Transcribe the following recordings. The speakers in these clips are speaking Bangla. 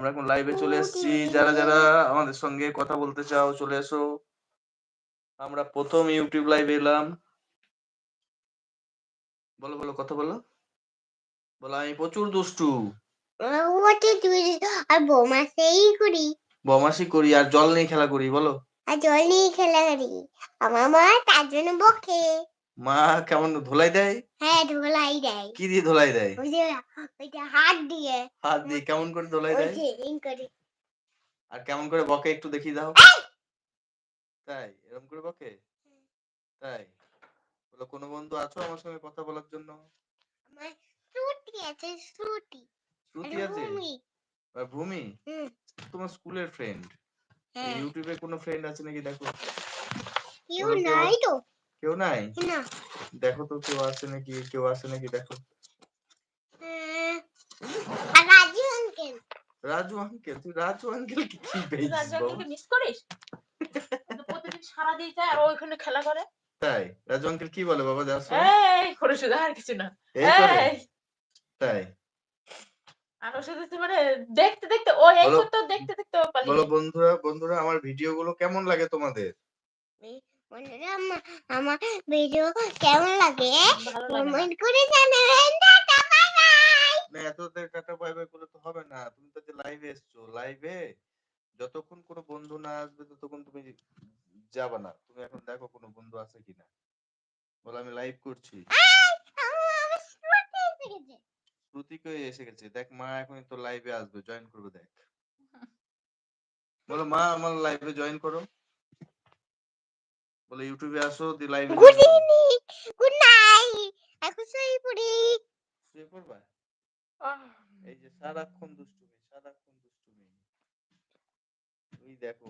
আমরা এখন লাইভে চলে এসেছি। যারা যারা আমাদের সঙ্গে কথা বলতে চাও চলে এসো। আমরা প্রথম ইউটিউব লাইভে এলাম। বলো বলো কথা বলো। বলো আমি প্রচুর দুষ্টু। আর বোমা সেই করি। বমাসি করি আর জল নিয়ে খেলা করি বলো। আর জল নিয়ে খেলা করি। আমার মা তার জন্য বকে। মা কেমন ধোলাই দেয়? হ্যাঁ ঢোলাই দেয়। কি দিয়ে ধোলাই দেয়? ওই যে ওইটা হাত দিয়ে। হাত দিয়ে কেমন করে ধোলাই দেয়? করে। আর কেমন করে বকে একটু দেখিয়ে দাও। তাই এরকম করে বকে? তাই বলো কোনো বন্ধু আছো আমার সঙ্গে কথা বলার জন্য? আমার শ্রুতি আছে শ্রুতি শ্রুতি আছে? আর ভূমি? হুম। তোমার স্কুলের ফ্রেন্ড হ্যাঁ। ইউটিউবে কোনো ফ্রেন্ড আছে নাকি? দেখো। কেউ কেউ নাই তো। কেউ নাই? না। দেখো তো কেউ আছে নাকি কেউ আছে নাকি দেখো। রাজু আঙ্কেল রাজু আঙ্কেল তুই রাজু আঙ্কেল কি কি পেয়েছিস বাবা? রাজুকে মিস করিস? প্রতিদিন সারা দিয়ে যায় আর ও ওইখানে খেলা করে। তাই? রাজু আঙ্কেল কি বলে বাবা? যাস এই করে শুধু আর কিছু না। এই তাই? আর শুধু মানে দেখতে দেখতে ও এই করতে দেখতে দেখতে ও পালিয়ে বলো বন্ধুরা বন্ধুরা আমার ভিডিও গুলো কেমন লাগে তোমাদের? বন্ধুরা আমার ভিডিও কেমন লাগে। কমেন্ট করে জানাবেন টাটা বাই বাই না এতদের টাটা বাই বাই করলে তো হবে না। তুমি তো যে লাইভে এসছো। লাইভে যতক্ষণ কোনো বন্ধু না আসবে ততক্ষণ তুমি যাবে না। তুমি এখন দেখো কোনো বন্ধু আছে কিনা। বলো আমি লাইভ করছি। শ্রুতি এসে গেছে। শ্রুতিকে এসে গেছে? দেখ মা এখন তো লাইভে আসবে। জয়েন করবে দেখ। বলো মা আমার লাইভে জয়েন করো। বলে ইউটিউবে আসো দি লাইভে গুড ইভিনিং গুড নাইট এখন শুয়ে পড়ি। শুয়ে পড়বা? আহ, এই যে সারাক্ষণ দুষ্টুমি সারাক্ষণ দুষ্টুমি। ওই দেখো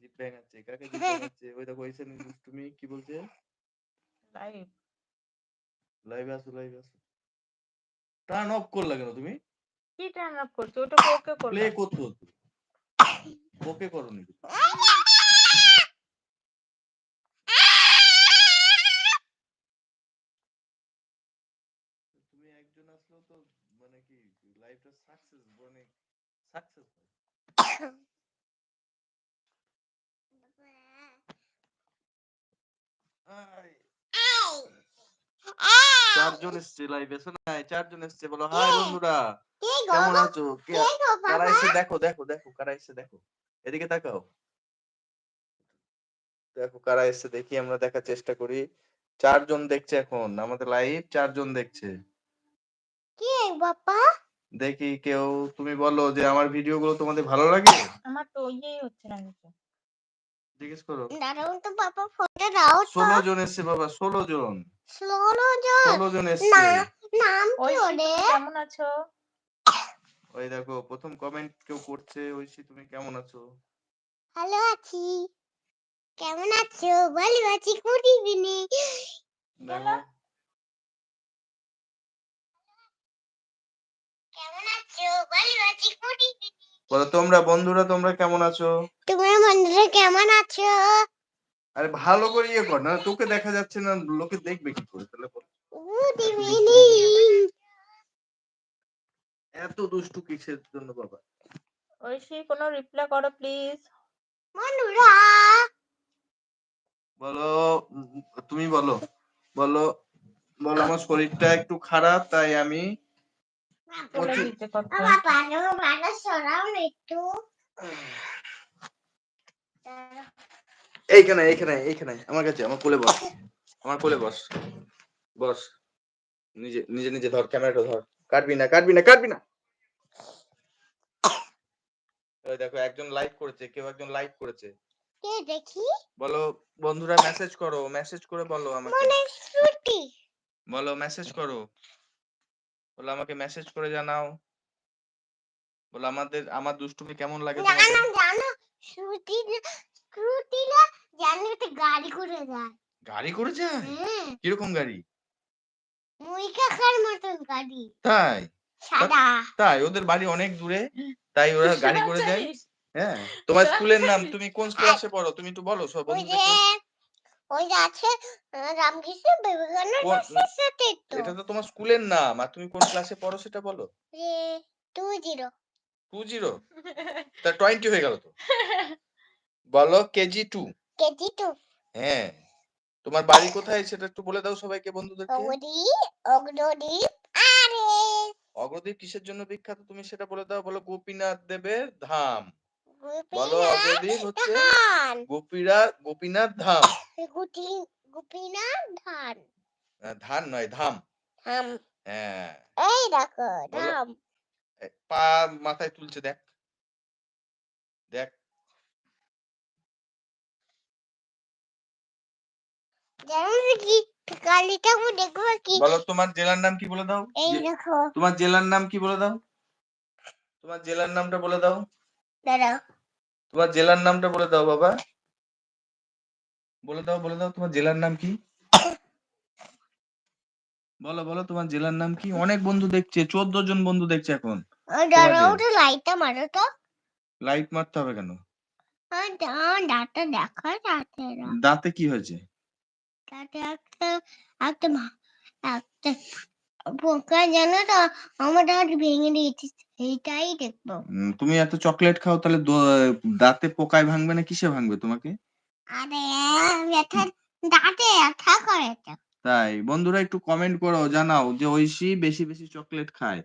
জিপ ব্যাঙাচ্ছে কাকে জিপ ব্যাঙাচ্ছে ওই দেখো ওই সামনে দুষ্টুমি কি বলছে? লাইভ লাইভে আসো লাইভে আসো। টার্ন অফ করলা কেন তুমি? কি টার্ন অফ করছ? ওটা ওকে করো প্লে করলাম করছ ওকে করো নি আসলেও তো মানে কি লাইফটা সাকসেস মানে সাকসেস হয়। চারজন এসছে লাইভে শোনাই চারজন এসছে বলো হাই বন্ধুরা কেমন আছো? কারা এসে দেখো দেখো দেখো কারা এসে দেখো। এদিকে তাকাও। দেখো কারা এসে দেখি আমরা দেখার চেষ্টা করি। চারজন দেখছে এখন আমাদের লাইভ চারজন দেখছে। কে বাবা দেখি কেউ তুমি বলো যে আমার ভিডিও গুলো তোমাদের ভালো লাগে? আমার তো ইয়েই হচ্ছে না কিছু জিজ্ঞেস করো। দাঁড়াও তো বাবা ফোনটা দাও তো। ষোলো জন এসছে বাবা ষোলো জন। ষোলো জন? ষোলো জন এসছে। না নাম কি ওরে কেমন আছো? ওই দেখো প্রথম কমেন্ট কেউ করছে ঐশী তুমি কেমন আছো? ভালো আছি। কেমন আছো? ভালো আছি গুড ইভিনিং দেখো কেমন আছো ভালো আছি গুড ইভিনিং বলো তোমরা বন্ধুরা তোমরা কেমন আছো? তোমার বন্ধুরা কেমন আছো? আরে ভালো করে ইয়ে কর না তোকে দেখা যাচ্ছে না লোকে দেখবে কি করে তাহলে বল। এত দুষ্টু কিসের জন্য বাবা? ঐশী কোনো রিপ্লাই করো প্লিজ বন্ধুরা। বলো তুমি বলো। বলো বলো আমার শরীরটা একটু খারাপ তাই আমি এইখানে এইখানে এইখানে আমার কাছে আমার কোলে বস। আমার কোলে বস। বস। নিজে নিজে নিজে ধর ক্যামেরাটা ধর। কাটবি না কাটবি না কাটবি না। দেখো একজন লাইক করেছে কেউ একজন লাইক করেছে। কে দেখি? বলো বন্ধুরা মেসেজ করো মেসেজ করে বলো আমাকে। বলো মেসেজ করো। বলো আমাকে মেসেজ করে জানাও। বলো আমাদের আমার দুষ্টুমি কেমন লাগে জানো শ্রুতি শ্রুতি না জানো একটা গাড়ি করে যায়। গাড়ি করে যায়? হ্যাঁ কীরকম গাড়ি? মুই কাকার মতন গাড়ি। তাই? সাদা। তাই ওদের বাড়ি অনেক দূরে তাই ওরা গাড়ি করে যায়। হ্যাঁ তোমার স্কুলের নাম তুমি কোন ক্লাসে পড়ো? তুমি একটু বলো সব বন্ধুদেরকে ওই যে আছে রামকৃষ্ণ বিবেকানন্দ সাথে তো এটা তো তোমার স্কুলের নাম আর তুমি কোন ক্লাসে পড়ো সেটা বলো। Two zero. Two zero? তা টোয়েন্টি হয়ে গেল তো। বলো কেজি টু কেজি টু হ্যাঁ। তোমার বাড়ি কোথায় সেটা একটু বলে দাও সবাইকে বন্ধুদেরকে। অগ্নি অগ্নদীপ আরে। অগ্রদীপ কিসের জন্য বিখ্যাত তুমি সেটা বলে দাও? বলো গোপীনাথ দেবের ধাম। বলো অগ্রদীপ হচ্ছে গোপীরা গোপীনাথ ধাম। গুটি ধান? ধান নয় ধাম। ধাম। হ্যাঁ। এই দেখো ধাম। পা মাথায় তুলছে দেখ। দেখ। বলো তোমার জেলার নাম কি বলে দাও? এই দেখো। তোমার জেলার নাম কি বলে দাও? তোমার জেলার নামটা বলে দাও। দাদা তোমার জেলার নামটা বলে দাও বাবা। বলে দাও বলে দাও তোমার জেলার নাম কি? বলো বলো তোমার জেলার নাম কি? অনেক বন্ধু দেখছে চোদ্দ জন বন্ধু দেখছে এখন। লাইটটা মারো তো। লাইট মারতে হবে কেন? আর দেখা যাচ্ছে দাঁতে কি হয়েছে? তাতে একটা একটা একটা পোকা জানো তো আমার দাঁত ভেঙে দিয়েছে এইটাই দেখব। তুমি এত চকলেট খাও তাহলে দাঁতে পোকায় ভাঙবে না কিসে ভাঙবে তোমাকে? তাই, বন্ধুরা একটু কমেন্ট করো, জানাও যে ঐশী বেশি বেশি চকলেট খায়।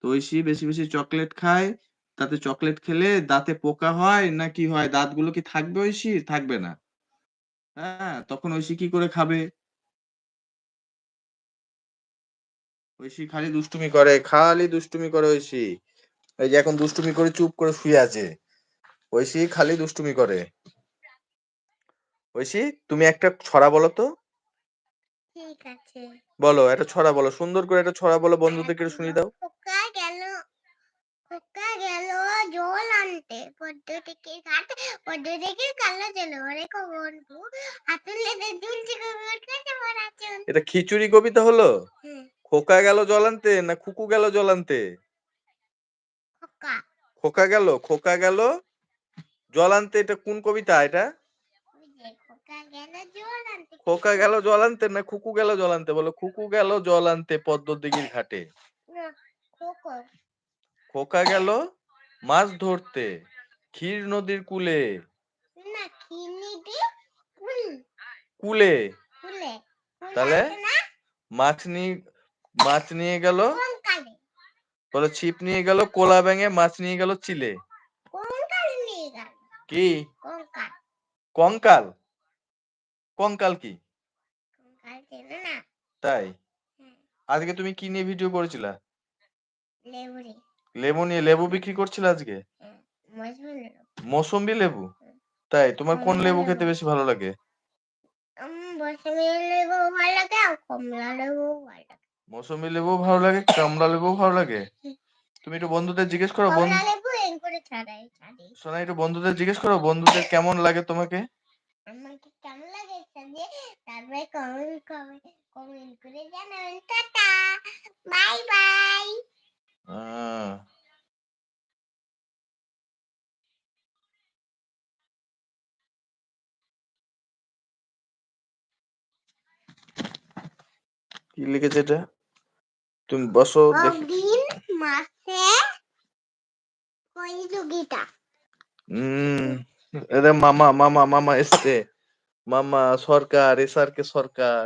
তো ঐশী বেশি বেশি চকলেট খায়, তাতে চকলেট খেলে দাঁতে পোকা হয় না কি হয়? দাঁতগুলো কি থাকবে ঐশী? থাকবে না। হ্যাঁ তখন ঐশী কি করে খাবে? ঐশী খালি দুষ্টুমি করে, খালি দুষ্টুমি করে ঐশী। এই যে এখন দুষ্টুমি করে চুপ করে শুয়ে আছে। ঐশী খালি দুষ্টুমি করে। ঐশী তুমি একটা ছড়া বলো তো। ঠিক আছে। বলো একটা ছড়া বলো সুন্দর করে একটা ছড়া বলো বন্ধুদেরকে শুনিয়ে দাও। খোকা গেল খোকা গেল জল আনতে। পদ্ম থেকে ঘাটে পদ্ম থেকে কালো জল ওরে বন্ধু হাতুলে দুলছে কুকুর কাছে পড়াচুন এটা খিচুড়ি কবিতা হলো? খোকা গেল জল আনতে না খুকু গেল জল আনতে? খোকা। খোকা গেল খোকা গেল জল আনতে এটা কোন কবিতা এটা ওই যে খোকা গেল জল আনতে খোকা গেল জল আনতে না খুকু গেল জল আনতে? বলো খুকু গেল জল আনতে পদ্ম দিঘির ঘাটে খোকা। গেল মাছ ধরতে ক্ষীর নদীর কূলে। কুল। তাহলে? মাছ নিয়ে মাছ নিয়ে গেল। বলো ছিপ নিয়ে গেল কোলা ব্যাঙে মাছ নিয়ে গেল চিলে। কি? কঙ্কাল। কঙ্কাল কি? তাই? আজকে তুমি কি নিয়ে ভিডিও করেছিলা? লেবু নিয়ে। লেবু বিক্রি করছিলে আজকে? মৌসুম্বি লেবু। তাই তোমার কোন লেবু। খেতে বেশি ভালো লাগে? মৌসুমি লেবু ভালো লাগে কমলা লেবু ভালো লাগে। মৌসুম্বি লেবু ভালো লাগে কমলা লেবু ভালো লাগে? তুমি একটু বন্ধুদের জিজ্ঞেস করো বন্ধু শোনা একটু বন্ধুদের জিজ্ঞেস করো বন্ধুদের কেমন লাগে তোমাকে? আমাকে কেমন লাগে যে তারপরে কমেন্ট কমেন্ট কমেন্ট করে জানাবেন টাটা। বাই বাই আহ, কি লিখেছে এটা? তুমি বসো দিন মাসে প্রতিযোগিতা হম এদের মামা মামা মামা এসছে। মামা সরকার এসআরকে সরকার।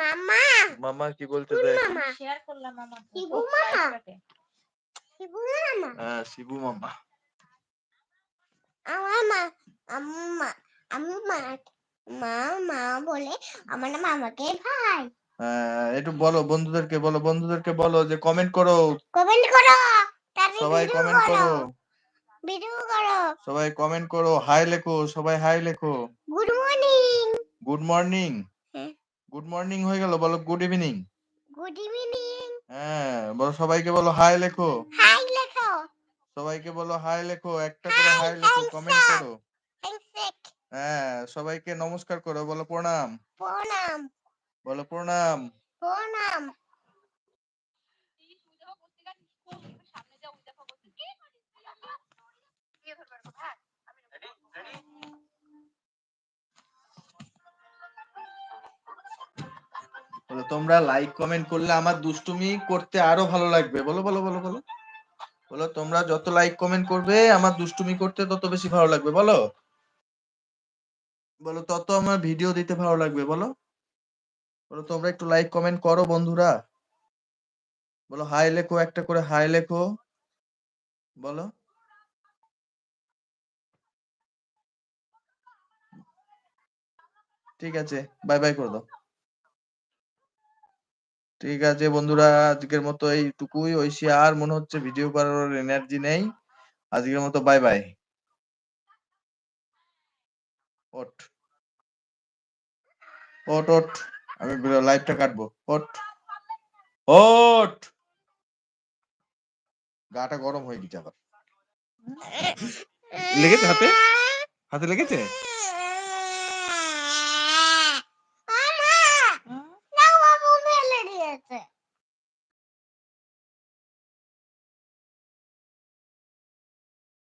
মামা? মামা কি বলতে দেয় শেয়ার করলাম আমার শিবু মামা? শিবু মামা? হ্যাঁ শিবু মামা। আমার মা আম্মা আমি মা মা মা বলে আমার নাম আমাকে ভাই। হ্যাঁ একটু বলো বন্ধুদেরকে বলো বন্ধুদেরকে বলো যে কমেন্ট করো। কমেন্ট করো সবাই কমেন্ট করো। ভিডিও করো। সবাই কমেন্ট করো হাই লেখো সবাই হাই লেখো। গুড মর্নিং গুড মর্নিং হ্যাঁ। গুড মর্নিং হয়ে গেল বলো গুড ইভিনিং গুড ইভিনিং হ্যাঁ বলো সবাইকে বলো হাই লেখো। হাই লেখো। সবাইকে বলো হাই লেখো একটা করে হাই লেখো কমেন্ট করো। হ্যাঁ সবাইকে নমস্কার করো বলো প্রণাম। প্রণাম। বলো প্রণাম। প্রণাম। বলো, তোমরা লাইক কমেন্ট করলে আমার দুষ্টুমি করতে আরও ভালো লাগবে। বলো বলো বলো বলো। বলো, তোমরা যত লাইক কমেন্ট করবে, আমার দুষ্টুমি করতে তত বেশি ভালো লাগবে, বলো। বলো, তত আমার ভিডিও দিতে ভালো লাগবে, বলো। বলো, তোমরা একটু লাইক কমেন্ট করো, বন্ধুরা। বলো হাই লেখো, একটা করে হাই লেখো। বলো। ঠিক আছে বাই বাই করে দাও। ঠিক আছে বন্ধুরা, আজকের মতো এইটুকুই। ঐশী, আর মনে হচ্ছে ভিডিও করার এনার্জি নেই। আজকের মতো বাই বাই ওট ওঠ ওঠ। আমি লাইভটা কাটবো। ওট ওঠ! গাটা গরম হয়ে গেছে আবার। লেগেছে হাতে? হাতে লেগেছে?